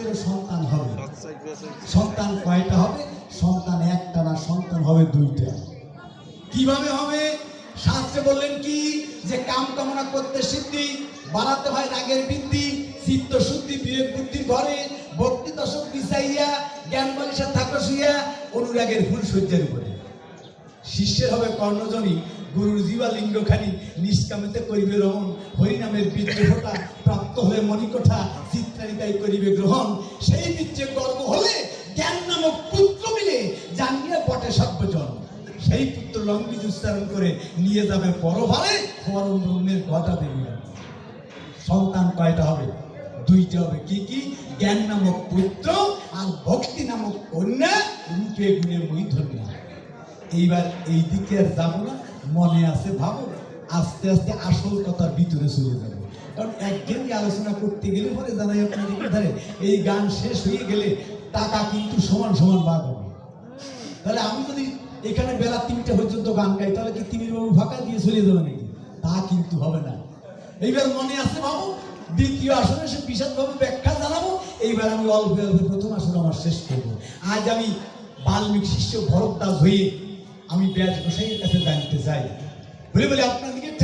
পুত্রের সন্তান হবে। সন্তান কয়টা হবে? সন্তান একটা না সন্তান হবে দুইটা। কীভাবে হবে? শাস্ত্রে বললেন কি? যে কাম কামনা করতে সিদ্ধি বাড়াতে হয় রাগের বৃদ্ধি চিত্ত শুদ্ধি বিবেক বুদ্ধির ঘরে ভক্তি দশক বিচাইয়া জ্ঞান বালিশা থাকো শুইয়া অনুরাগের ফুল সজ্জার উপরে। শিষ্যের হবে কর্ণজনী গুরুর জীবা লিঙ্গখানি নিষ্কামিতে করিবে রমন হরিনামের বীর্যটা প্রাপ্ত হয়ে মণিকোঠা চিত্রানিতাই করিবে গ্রহণ। সেই বীর্যে গর্ব হলে জ্ঞান নামক পুত্র মিলে জানিয়ে বটে সর্বজন। সেই পুত্র লঙ্গিত উচ্চারণ করে নিয়ে যাবে পরভারে পরম ব্রহ্মের কথা দেবে সন্তান কয়টা হবে? দুইটা হবে। কি কি? জ্ঞান নামক পুত্র আর ভক্তি নামক কন্যা রূপে গুণে মৈধন্য এইবার এই দিকে আর যাব না, মনে আছে ভাবো। আস্তে আস্তে আসল কথার ভিতরে চলে যাব। কারণ একঘেয়েমি আলোচনা করতে গেলে পরে জানাই আপনাদের ধারে এই গান শেষ হয়ে গেলে টাকা কিন্তু সমান সমান ভাগ হবে। তাহলে আমি যদি এখানে বেলা তিনটা পর্যন্ত গান গাই, তাহলে কি তিমির বাবু ফাঁকা দিয়ে চলে যাবে নাকি? তা কিন্তু হবে না। এইবার মনে আছে বাবু, দ্বিতীয় আসনে সে বিশদভাবে ব্যাখ্যা জানাব, এইবার আমি অল্প অল্প প্রথম আসন আমার শেষ করব। আজ আমি বাল্মীক শিষ্য ভরদ্বাজ হয়ে আমি ব্যাস গোসাইয়ের কাছে জানতে চাই। বলে বলে আপনার দিকে চাই